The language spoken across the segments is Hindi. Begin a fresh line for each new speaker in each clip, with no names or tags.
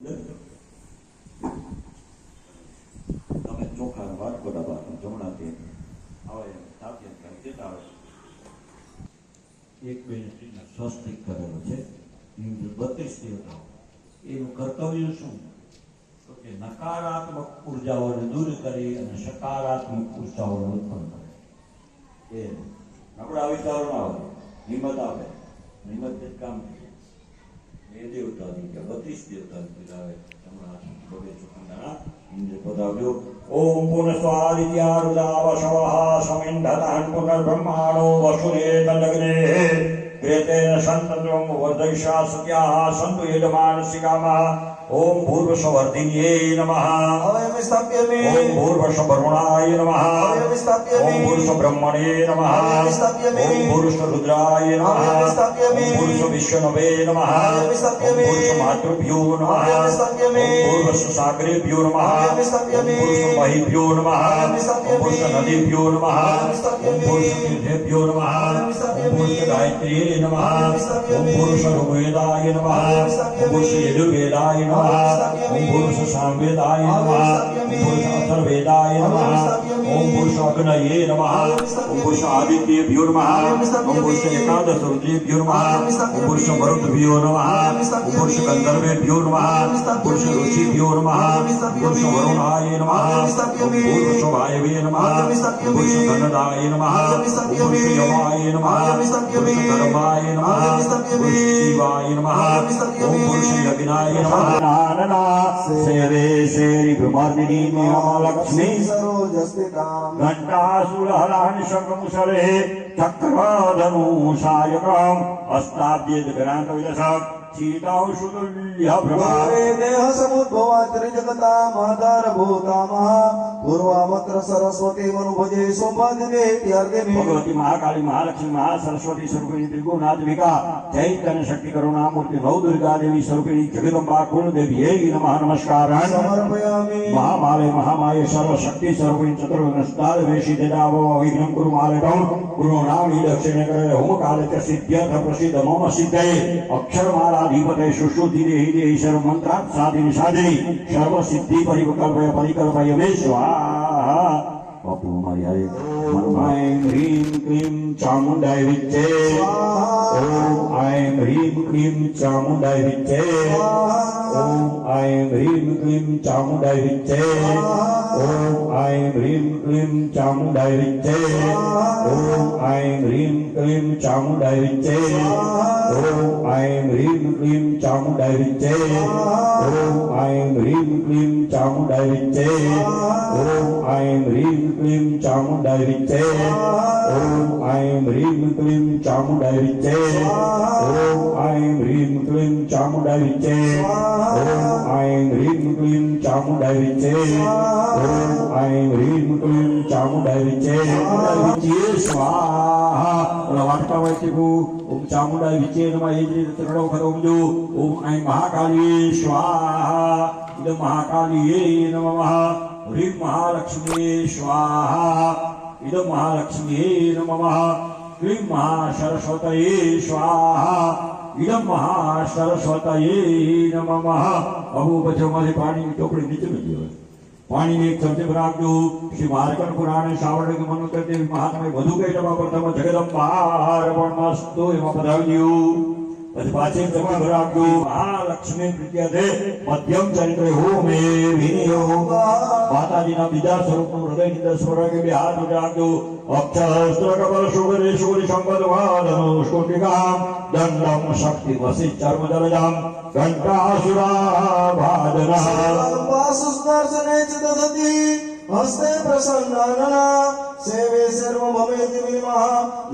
તમે ચોખા વાત બધા વાત જમણા તે આવે તાપ્ય કંઈક આવે એક બે સ્વસ્તિક કરેલો છે. બત્રીસ દેવતાઓ એનું કર્તવ્ય શું? તો કે નકારાત્મક ઉર્જાઓને દૂર કરી અને સકારાત્મક ઉર્જાઓને ઉત્પન્ન કરે. એ નબળા વિચારો ના આવે, હિંમત આવે, હિંમત કામ මේ දේවතාවුන්ට වතිස් දේවතාවුන්ට තමා ඔබේ චුකන්දනා ඉන්ද්‍ර පදාව්‍යෝ ඕම් පුනස්වාරිත්‍යාරුදාවශවහ සමින්ධතහන් පුනර්බ්‍රහ්මාණෝ වසුරේ තදගනේ ඒතේන සන්තතුම් වර්ධයිෂා සුඛ්‍යාහ සන්තු යදමානසිකාමහ ओम भूर्वशवर्धिन्ये नमः
अवयमिस्तभ्यमे ओम
भूर्वशवर्मणाय नमः
अवयमिस्तभ्यमे ओम
भूर्वशब्रह्मणे नमः
अवयमिस्तभ्यमे ओम
भूर्वशरुद्राय नमः
अवयमिस्तभ्यमे ओम
नम नमः
अवयमिस्तभ्यमे ओम
भूर्वशमातृभ्यो नम
अवयमिस्तभ्यमे ओम पुरुष
महिभ्यो नम ओम भूर्वशमहीभ्यो नमः
अवयमिस्तभ्यमे ओम भूर्वशनदीभ्यो
पुरुष
अवयमिस्तभ्यमे नम
भूर्वशतीर्थेभ्यो नमः
अवयमिस्तभ्यमे ओम
भूर्वशगायत्र्यै नमः नमः।
ओम पुरुष
सामवेदाय नमः।
ओम पुरुष
अथर्ववेदाय नमः।
ओम
पुरुषाग्नये नमः
ओम भूष आदित्य
भ्यो नमः ओम पुरुष एकादश रुद्रे भ्यो नमः
ओम पुरुष वरुणभ्यो
नमः
ओम पुरुष
गंधर्वेभ्यो नमः
ओम भूष ऋषि
भ्यो नमः
ओम पुरुष
वरुणाय नमः
ओम पुरुष
वायवे नमः
ओम पुरुष
धनदाय नमः ओम पुरुष यमाय नमः ओम पुरुष धर्माय नमः ओम पुरुष शिवाय नमः
ओम पुरुष
यज्ञाय नमः नारना सेवे शेरि भ्रमादिनी महालक्ष्मी
सरोजस्ते
घण्टासुरहलानिशकमुसले चक्रधनुषायकम् अस्ताभ्येदगणान्तविदशम् शीतांशुतुल्यभ्रमारे महाकाली महालक्ष्मी स्वरूपिणी चैतन्य शक्ति करुणामूर्ति भव दुर्गा देवी स्वरूपिणी जगदम्बा कुल देवी नमः नमस्कार। महामाले महामाये सर्वशक्ति स्वरूपिणी करे होम काले प्रसिद्ध मम सिद्धये। ಧೀಪತೆ ಸುಶ್ರುತಿರೆ ಹಿರೆ ಈಶ್ವರ ಮಂತ್ರ ಸಾಧಿನಿ ಸಾಧಿನಿ ಸರ್ವಸಿದ್ಧಿ ಪರಿಕಲ್ಪಯ ಪರಿಕಲ್ಪಯ ಮೇ ಸ್ವಾಹ ಪಪ್ಪು ಮರ್ಯಾದೆ ಮರ್ಮೈ ಹ್ರೀಂ ಕ್ಲೀಂ ಚಾಮುಂಡಾಯ ವಿಚ್ಚೆ
ಓಂ
ह्रीं क्लीं चामुण्डैविच्चे
ॐ
ऐं ह्रीं क्लीं चामुण्डैविच्चे ॐ ऐं ह्रीं क्लीं चामुण्डैविच्चे
ॐ
ऐं ह्रीं क्लीं चामुण्डैविच्चे ॐ ऐं ह्रीं क्लीं चामुण्डैविच्चे
ॐ
ऐं ह्रीं क्लीं चामुण्डैविच्चे
ॐ
ऐं ह्रीं క్లీం చాముండాయిరిచ్చే
ఓం
ఐం హ్రీం క్లీం చాముండాయిరిచ్చే
ఓం
ఐం హ్రీం క్లీం చాముండాయిరిచ్చే
ఓం
ఐం హ్రీం క్లీం చాముండాయిరిచ్చే
ఓం
ఐం హ్రీం క్లీం చాముండాయిరిచ్చే స్వాహా વાર્તા વાંચીકુ ઓમ ચામુંડા વિચેનમાં એ જ રીતે ત્રણો ખરો જો ઓમ આઈ મહાકાલી સ્વાહા ઇદ મહાકાલી નમઃ हरी महालक्ष्मी स्वाहा। इद महालक्ष्मी नम। क्ली महासरस्वत स्वाहा। इद महासरस्वत नम। बहु बच्चे माली पानी की टोकरी नीचे मिल जाए पानी में एक चमचे भराग जो श्री मारकन पुराने सावरण के मनोकर्ते महात्मा मधु के जमा प्रथम जगदम्बा हर वर्ण मस्तो यम पदावियों ప్రతిపాచే జగద్భరాకు మహాలక్ష్మి ప్రియదే మధ్యం చరిత్ర హోమే వినియోగ మాతాజీના બીજા સ્વરૂપનું હૃદયની અંદર સ્વરાગી હાથ ઉજાડજો અક્ષરકમલ સુગરે સુગરી સંપદવાદનો સ્ફુટિકામ દંડમ શક્તિ વસી ચર્મ દરજામ ઘંટાસુરા ભાદરા
સુસ્પર્શને ચિતસતી હસ્તે પ્રસન્નના सेवे सर्वमवेति विमः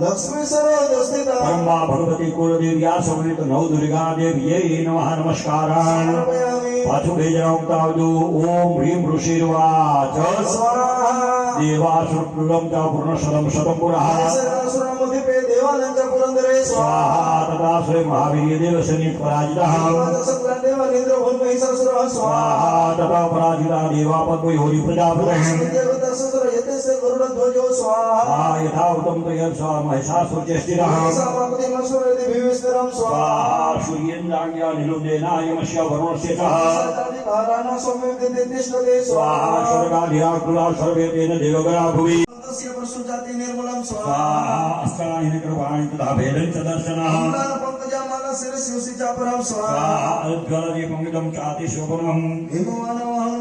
लक्ष्मी सर्वदस्थिता। ब्रह्मा
भगवती कुलदेव्या समन्वित नौ दुर्गा देव ये नमः नमस्कार पाछु भेजना उक्तावजो ओम ह्रीम ऋषिर्वाच देवासुरपुरं च पूर्णशतं शतं पुरः।
सुरमुदिपे देवानञ्च पुरन्दरे स्वाहा।
तथा श्री महावीर्यदेव शनिपराजितः
स्वाहा।
तथा पराजिता देवा पद्मयोरिप्रजापतः
नक्षत्र यतेसे गरुड़ ध्वजो स्वाहा
यथा उत्तम तो यह स्वाहा महिषासुरजस्थिरः
सामकुति मनसुर यदि भीविस्तरम स्वाहा
सूर्यं जाग्या निलुदेनायमस्य वरुणस्य सः
साधिकाराणा सौम्यविद्यते तिष्ठते स्वाहा
स्वर्गाधिराकुला सर्वे तेन देवगणा भुवि
सुजाति निर्मलं स्वाहा
अस्त्राणि कृपाणि तथा भेदं च दर्शनः
पंकजामाला शिरसि उसिचा परम स्वाहा
अद्गलदीपङ्गदं चाति शोभनम्
हिममानव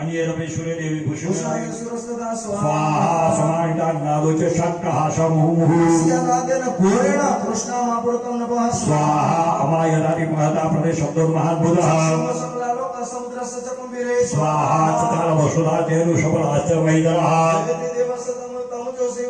अन्येरपेश्वरे देवी भूषणाय
स्वाहा
समाहिताग्नादोच शक्रः समूहुः
सियादातेन घोरेण कृष्णामापुरतं नभः स्वाहा
अमायदारि महता प्रदेशब्दुर्महाद्भुतः
समुद्रस्य च कुम्भिरे स्वाहा चकार
वसुधा तेनु शबलाश्च वैदरः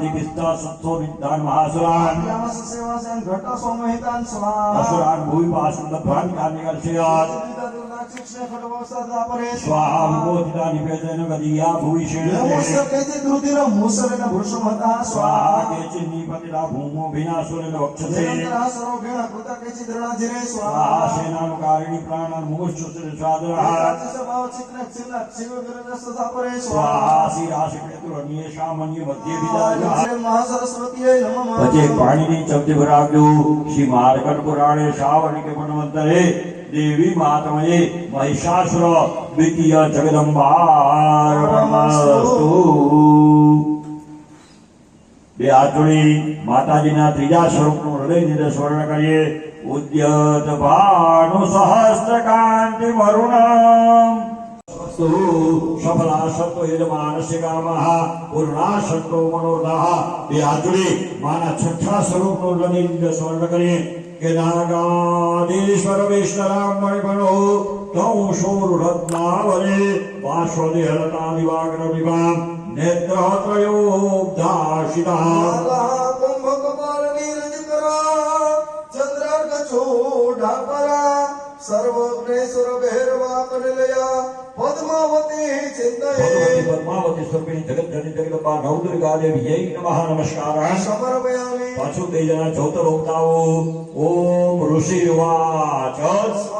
आदि विस्तार सत्सो विद्वान महासुरान
सेवा से घटा सोमहितान स्वाहा असुरान
भूमि पास भ्रांत कार्य कर
स्वाहा
निवेदन गदिया भूषण नमोस्तकेति
धृतिर मूसरेण भृषमता स्वाहा
केचित् निपतिरा भूमो विनाशुरेण वक्षसे
सरोगेण कृत केचित् ऋणाधिरे स्वाहा
सेनानुकारिणि प्राणर्मूर्च्छुसिर स्वादरः
स्वभाव चित्र चिन्न शिवगिरिन सदापरे स्वाहा
शिराशिकेतुरन्येषामन्ये मध्ये विदाय
महासरस्वतीये नमः भजे
पाणिनि शब्द भराव्यो श्री मार्कट पुराणे श्रावणिके मनवन्तरे દેવી માતમયે મહિષાસુર દ્વિતીય જગદંબાસ્તુ બે હાથોડી માતાજીના ત્રીજા સ્વરૂપનું હૃદય નિર્દેશ વર્ણન કરીએ. ઉદ્યત ભાનુ સહસ્ત્ર કાંતિ મરુણમ સફલાસંતો યજમાનસિકામઃ પૂર્ણાસંતો માના છઠ્ઠા સ્વરૂપનું હૃદય નિર્દેશ વર્ણન કરીએ. કેદારનાથેશ્વર વિષ્ણરામણિમણો તૌ શૂરરત્નાવરે પાર્શ્વદેહલતા દિવાગ્ર વિભા નેત્ર
કુંભકપાલ નીરજ કરા પરા ભૈરવા કનલયા પદ્માવતી ચિંતયે.
પદ્માવતી સ્વરૂપિણી જગત જનિ જગદંબા નવદુર્ગા દેવી યૈ નમઃ નમસ્કારઃ.
સમર્પયામિ.
પાછું તે જણા ચૌતર ઓમ ઋષિ વચો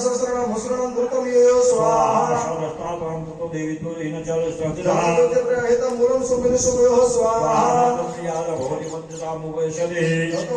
પ્રણિતારત્વચિ કપિ જ્યોતિષ્મનઃ સાંતવ્યો મનોવપય યક્ષો ગંધર્વયો સ્વાહા ઋષિર્વાચ જય સ્વાહા ઇત્યેન નમસ્ગ્રમ ચ દૈત્ય ધૂમ્રલોચનઃ ષષ્ઠ્ય સહસ્રણામ મુસલમ ધૃતમ યો સ્વાહા
સ્વાહા તો દેવી તો હિન ચલ સ્રષ્ટિતઃ જાતોતે
પ્રહિત મૂલમ સુમિન સુમયો સ્વાહા
સ્વાહા ભવતિ મધ્યતા મુવેશદે
જતો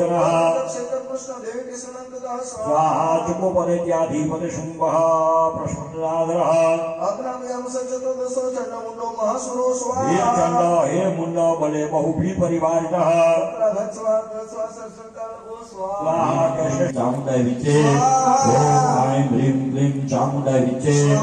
जनः स्वाहादिकोपदेत्याधिपति शुम्भः प्रसन्नादरः
चण्डो
हे मुण्ड बले बहुभिः परिवारितः चामुण्डविचे ॐ ऐं ह्रीं क्लीं चामुण्डविचे ॐ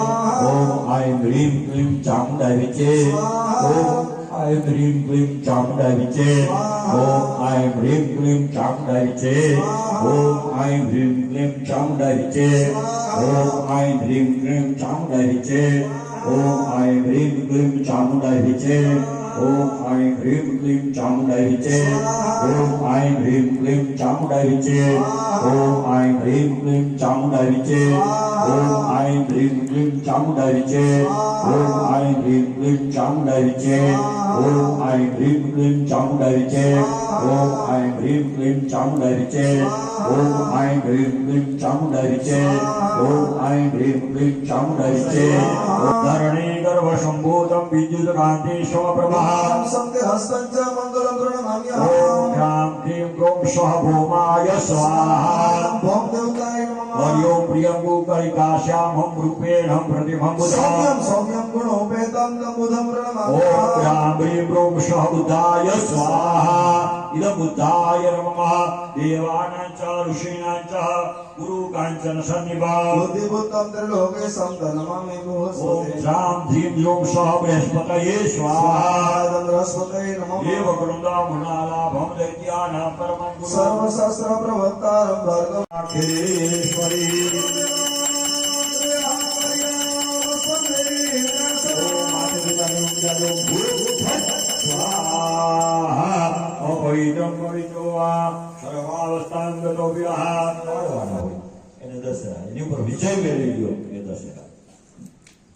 ऐं ह्रीं क्लीं चामुण्डविचे
ॐ
em riêng liêm trọng đại vị chê?
Om
ai riêng liêm trọng đại vị chê?
Om
ai riêng liêm trọng đại vị chê?
Om
ai riêng liêm trọng đại vị chê?
Om
ai riêng trọng đại vị
ôm
anh him lim trong đầy chê
ôm
anh him lim trong đầy chê ôm anh him lim trong đầy chê
ôm
anh him lim trong đầy chê
ôm
anh him lim trong đầy chê
ôm
anh him lim trong đầy chê
ôm
anh him lim trong đầy chê
ôm
anh him lim trong đầy chê
ôm
anh him lim trong đầy chê ôm सर्वसम्भूतम् विद्युतकान्तिशमप्रभः
सन्ति हस्तञ्च मङ्गलम् गृह्णाम्यहम्
क्रीं क्रों भौमाय स्वाहा।
देवताय
रूपेण हं प्रतिभं बुधां स्वाहा। इदमुद्धाय नमः। देवानां च ऋषीणां च गुरु काञ्चन सन्निभा।
बुद्धिभूतं त्रिलोके सन्दनममे ॐ
शां धीं यों सः बृहस्पतये स्वाहा।
नमः। देव
गुरुदामुणालाभं दैत्यानां परमं
सर्वशास्त्रप्रवक्तारं
भर्गवाखेश्वरी ॐ પવિત્રો વા સર્વાવસ્થાન ગતો વિહાર પાડવાના એને દશેરા, એની ઉપર વિજય મેળવી ગયો એ દશેરા.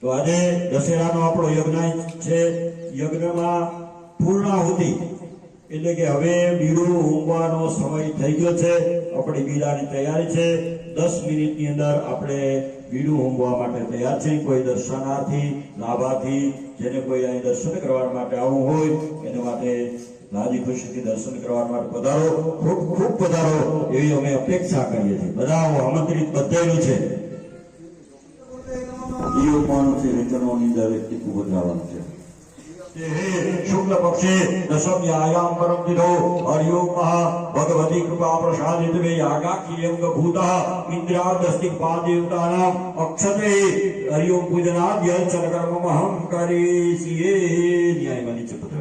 તો આજે દશેરાનો આપણો યજ્ઞ છે. યજ્ઞમાં પૂર્ણાહુતિ. એટલે કે હવે બીડું ઊંઘવાનો સમય થઈ ગયો છે. આપણી બીડાની તૈયારી છે. દસ મિનિટની અંદર આપણે બીડું ઊંઘવા માટે તૈયાર છે કોઈ દર્શનાર્થી, લાભાર્થી, જેને કોઈ અહીં દર્શન કરવા માટે આવવું હોય, એને માટે રાજી ખુશીથી દર્શન કરવા માટે પધારો ખૂબ ખૂબ પધારો એવી અમે અપેક્ષા કરીએ છીએ બધા આમંત્રિત બધાનું છે યોગવાનું છે વિચરણોની અંદર વ્યક્તિ ખૂબ જ આવવાનું છે શુક્લ પક્ષે દશમ્યાયામ પરમ દિનો હરિયોમ ભગવતી કૃપા પ્રસાદિત મે યાગાખ્યમ ભૂત ઇન્દ્રાદસ્તિક પાદેવતાનામ અક્ષતે હરિયોમ પૂજનાદ્ય ચરકર્મમહં કરીસીએ ન્યાયમાં નીચે પધરાવજો બસ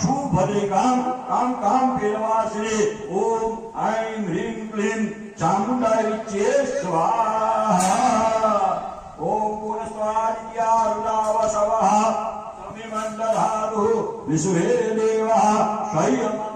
स्वकः काम काम कां केलवासिने ॐ ऐं ह्रीं क्लीं चामुण्डायै स्वाहा। ॐ पुनस्वादित्यारुदावसवः समिमण्डलादुः विश्वे देवः स्वयं रामों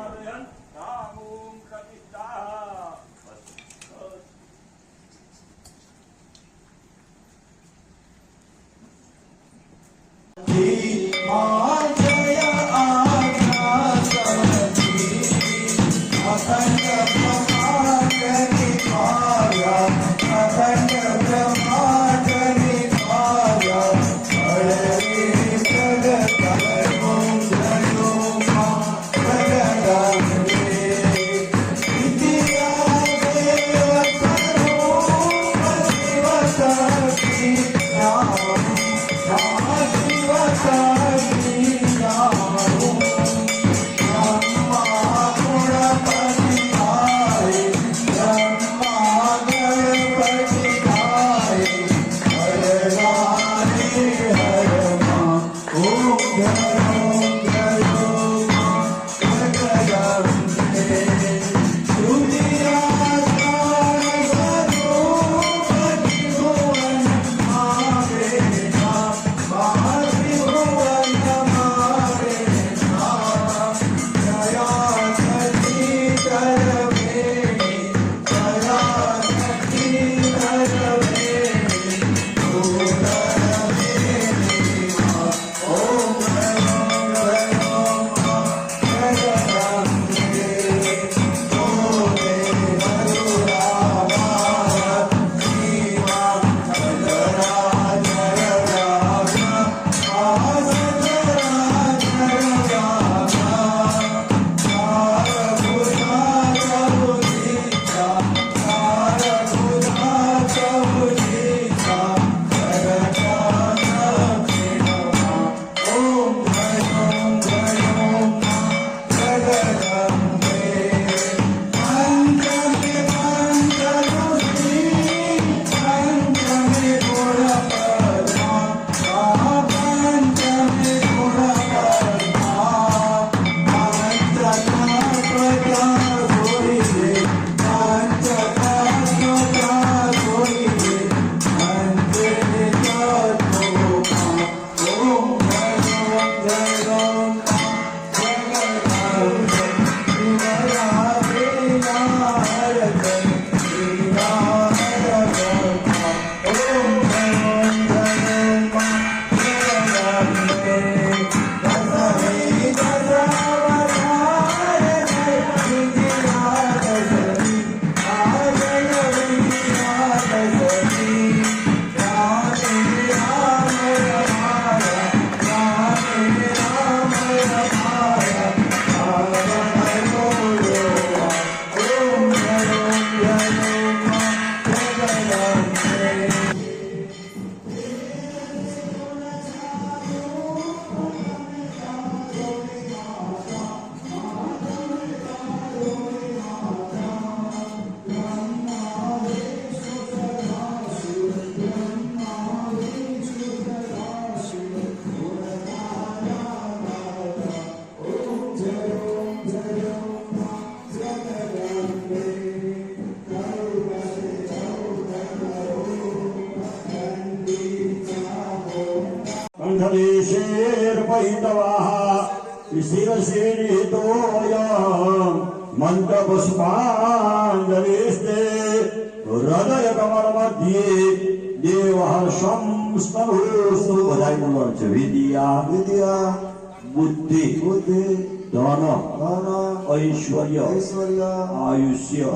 ऐश्वर्य आयुष्य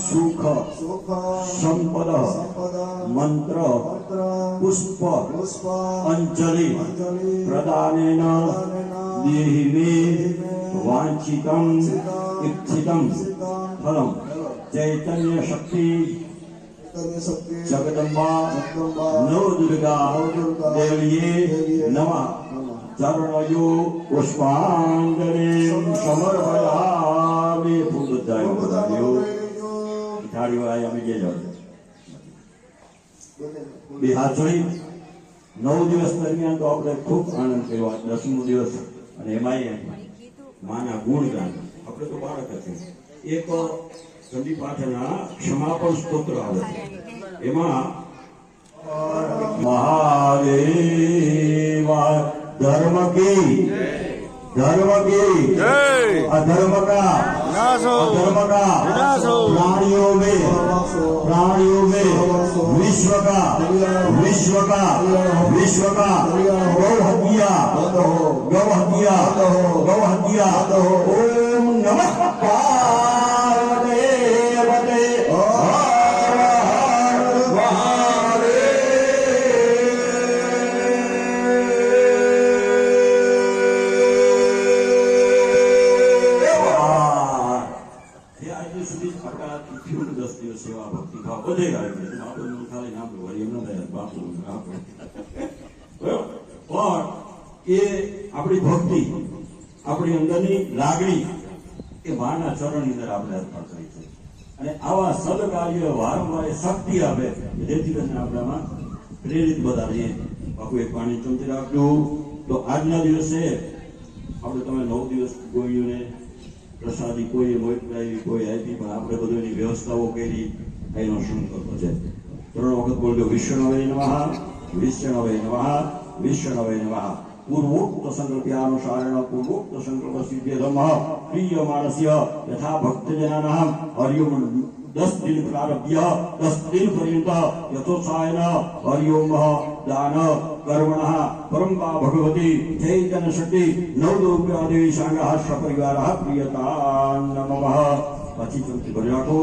सुख संपद मंत्र पुष्प अंजलि प्रदान वाचित
मे
फलम चैतन्य शक्ति जगदम्बा नव दुर्गा देविये
नमः
ચરણયો પુષ્પાંજલિ સમર્પયામિ ફૂલ બધાય થાળીઓ આય અમે જે જાવ
બે
નવ દિવસ દરમિયાન તો આપણે ખૂબ આનંદ કર્યો આ દસમો દિવસ અને એમાંય માના ગુણગાન આપણે તો બાળક હતી એક ચંડી પાઠના ક્ષમાપણ સ્તોત્ર આવે એમાં મહાદેવ धर्म की धर्म की अधर्म का धर्म का प्राणियों में। प्राणियों में। विश्व का
विश्व
का
विश्व
का
गौ
हत्या गौ हत्या गौ हत्या ओम नमः। આપણી અંદરની લાગણી એ માના ચરણની અંદર આપણે અર્પણ કરી છે. અને આવા સદકાર્ય, વારંવાર શક્તિ આપે જેથી કરીને આપણામાં પ્રેરિત બધા રહીએ. બાપુ, એક પાણી ચમચી રાખજો. તો આજના દિવસે આપણે તમે નવ દિવસ ગોળીઓને પ્રસાદી કોઈએ મોકલાવી, કોઈ આપી, પણ આપણે બધું એની વ્યવસ્થાઓ કરી. એનો સંકલ્પ છે? ત્રણ વખત બોલજો વિષ્ણવે નમઃ વિષ્ણવે નમઃ વિષ્ણવે નમઃ. पूर्वोक्त संकल्पयानुसारेण पूर्वोक्त संकल्प सिद्धे धर्म प्रिय प्रीयमाणस्य यथा भक्त भक्तजनानाम् हरिओम दस दिन प्रारभ्य दस दिन पर्यत यथोत्साहन हरिओम दान कर्मण। परम भगवती चैतन शक्ति नव नवदोप्यादेशांग सपरिवार प्रियता नम। अचित भरियाठो